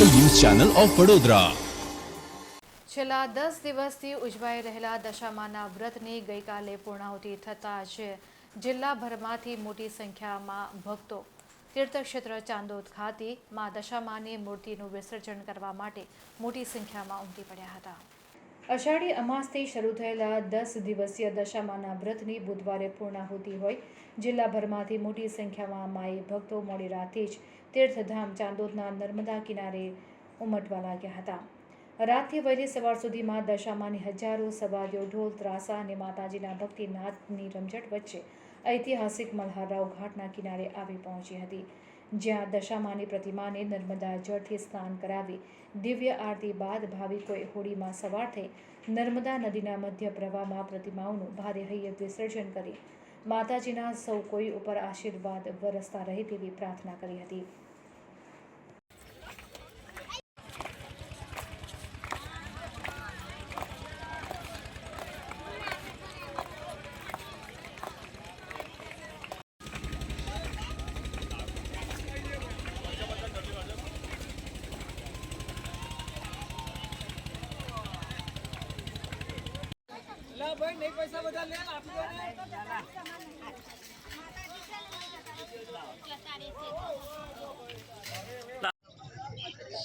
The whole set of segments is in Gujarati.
Channel of Vadodara. છેલ્લા દસ દિવસથી ઉજવાઈ રહેલા દશામાના વ્રતની ગઈકાલે પૂર્ણાહુતિ થતાં જ જિલ્લાભરમાંથી મોટી સંખ્યામાં ભક્તો તીર્થક્ષેત્ર ચાંદોદ ખાતે મા દશામાની મૂર્તિનું વિસર્જન કરવા માટે મોટી સંખ્યામાં ઉમટી પડ્યા હતા. અષાઢી અમાસથી શરૂ થયેલા દસ દિવસીય દશામાના વ્રતની બુધવારે પૂર્ણાહુતિ હોય. જિલ્લાભરમાંથી મોટી સંખ્યામાં માઈ ભક્તો મોડી રાતે જ તીર્થધામ ચાંદોદના નર્મદા કિનારે ઉમટવા લાગ્યા હતા. રાતથી વહેલી સવાર સુધીમાં દશામાની હજારો સવારીઓ ઢોલ, ત્રાસા અને માતાજીના ભક્તિનાથની રમઝટ વચ્ચે ઐતિહાસિક મલ્હારરાવ ઘાટના કિનારે આવી પહોંચી હતી. જ્યાં દશામાની પ્રતિમાને નર્મદા જળથી સ્નાન કરાવી દિવ્ય આરતી બાદ ભાવિકોએ હોડીમાં સવાર થઈ નર્મદા નદીના મધ્ય પ્રવાહમાં પ્રતિમાઓનું ભારે હૈયત વિસર્જન કરી માતાજીના સૌ કોઈ ઉપર આશીર્વાદ વરસતા રહે તેવી પ્રાર્થના કરી હતી. ભાઈ, નહીં પૈસા બધા લે, આપી દો ને.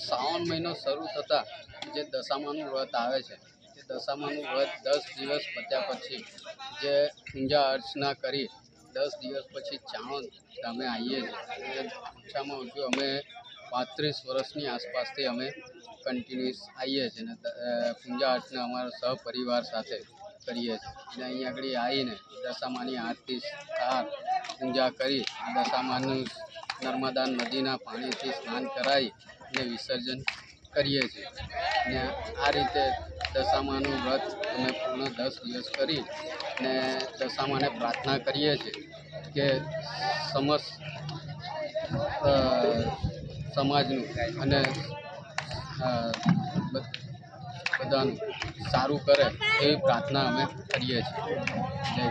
શ્રાવણ મહિનો શરૂ થતાં જે દશામાનું વ્રત આવે છે, એ દશામાનું વ્રત દસ દિવસ પત્યા પછી જે પૂજા અર્ચના કરી, દસ દિવસ પછી ચાણોદ અમે આવીએ છીએ. ઓછામાં ઓછું અમે પાંત્રીસ વર્ષની આસપાસથી અમે કન્ટિન્યુઅસ આવીએ છીએ અને પૂજા અર્ચના અમારા સહપરિવાર સાથે કરીએ છીએ. અને અહીંયા આગળ આવીને દશામાની આરતી સ્ટાર પૂજા કરી દશામાનું નર્મદા નદીના પાણીથી સ્નાન કરાવી અને વિસર્જન કરીએ છીએ. ને આ રીતે દશામાનું વ્રત અમે પૂર્ણ દસ દિવસ કરી ને દશામાને પ્રાર્થના કરીએ છીએ કે સમસ્ત સમાજનું અને બધાનું સારું કરે એવી પ્રાર્થના અમે કરીએ છીએ. જય